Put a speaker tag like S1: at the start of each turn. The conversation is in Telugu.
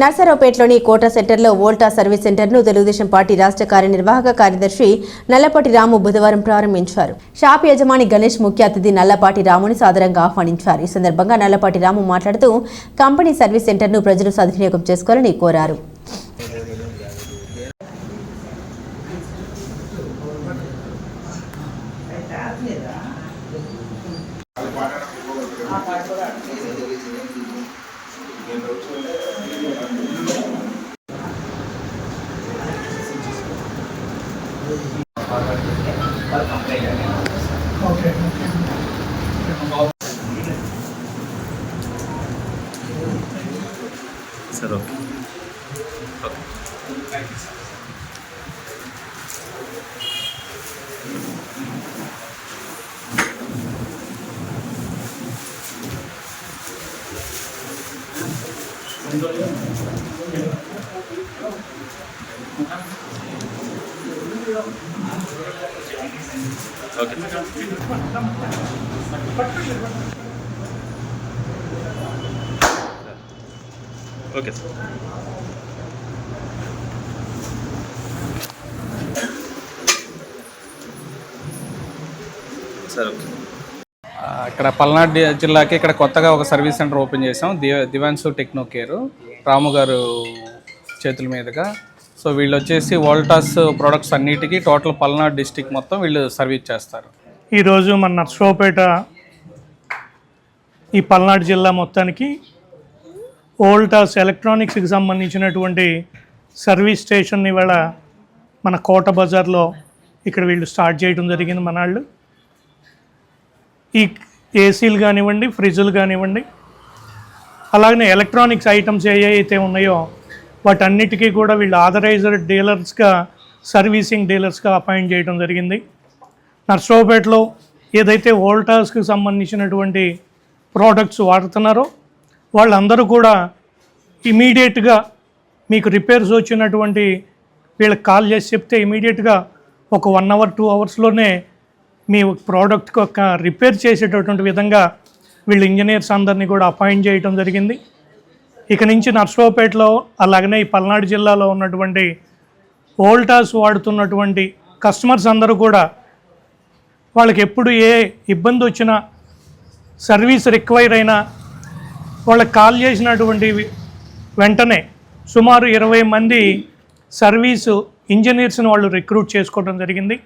S1: నర్సరావుపేటలోని కోటా సెంటర్లో వోల్టా సర్వీస్ సెంటర్ను తెలుగుదేశం పార్టీ రాష్ట్ర కార్యనిర్వాహక కార్యదర్శి నల్లపాటి రాము బుధవారం ప్రారంభించారు. షాప్ యజమాని గణేష్ ముఖ్య అతిథి నల్లపాటి రాముని సాదరంగా ఆహ్వానించారు. ఈ సందర్భంగా నల్లపాటి రాము మాట్లాడుతూ కంపెనీ సర్వీస్ సెంటర్ను ప్రజలు సద్వినియోగం చేసుకోవాలని కోరారు.
S2: Sir okay okay okay sir sir okay
S3: ఆ, ఇక్కడ పల్నాడు జిల్లాకి ఇక్కడ కొత్తగా ఒక సర్వీస్ సెంటర్ ఓపెన్ చేసాం దివ దివాన్సు టెక్నో కేర్. రాము గారు చేతుల మీదుగా. సో వీళ్ళు వచ్చేసి వోల్టాస్ ప్రొడక్ట్స్ అన్నిటికీ టోటల్ పల్నాడు డిస్టిక్ మొత్తం వీళ్ళు సర్వీస్ చేస్తారు.
S4: ఈరోజు మన నర్సరావుపేట ఈ పల్నాడు జిల్లా మొత్తానికి ఓల్టాస్ ఎలక్ట్రానిక్స్కి సంబంధించినటువంటి సర్వీస్ స్టేషన్ ఇవాళ మన కోట బజార్లో ఇక్కడ వీళ్ళు స్టార్ట్ చేయడం జరిగింది మన వాళ్ళు ఈ ఏసీలు కానివ్వండి ఫ్రిడ్జులు కానివ్వండి అలాగనే ఎలక్ట్రానిక్స్ ఐటమ్స్ ఏ అయితే ఉన్నాయో వాటన్నిటికీ కూడా వీళ్ళు ఆథరైజ్డ్ డీలర్స్గా సర్వీసింగ్ డీలర్స్గా అపాయింట్ చేయడం జరిగింది. నర్సరావుపేటలో ఏదైతే వోల్టాస్కి సంబంధించినటువంటి ప్రోడక్ట్స్ వాడుతున్నారో వాళ్ళందరూ కూడా ఇమీడియట్గా మీకు రిపేర్స్ వచ్చినటువంటి వీళ్ళకి కాల్ చేసి చెప్తే ఇమీడియట్గా ఒక వన్ అవర్ టూ అవర్స్లోనే మీ ప్రోడక్ట్కి ఒక రిపేర్ చేసేటటువంటి విధంగా వీళ్ళు ఇంజనీర్స్ అందరినీ కూడా అపాయింట్ చేయడం జరిగింది. ఇక నుంచి నర్సరావుపేటలో అలాగనే ఈ పల్నాడు జిల్లాలో ఉన్నటువంటి వోల్టాస్ వాడుతున్నటువంటి కస్టమర్స్ అందరూ కూడా వాళ్ళకి ఎప్పుడు ఏ ఇబ్బంది వచ్చినా సర్వీస్ రిక్వైర్ అయినా వాళ్ళకి కాల్ చేసినటువంటి వెంటనే సుమారు ఇరవై మంది సర్వీసు ఇంజనీర్స్ని వాళ్ళు రిక్రూట్ చేసుకోవడం జరిగింది.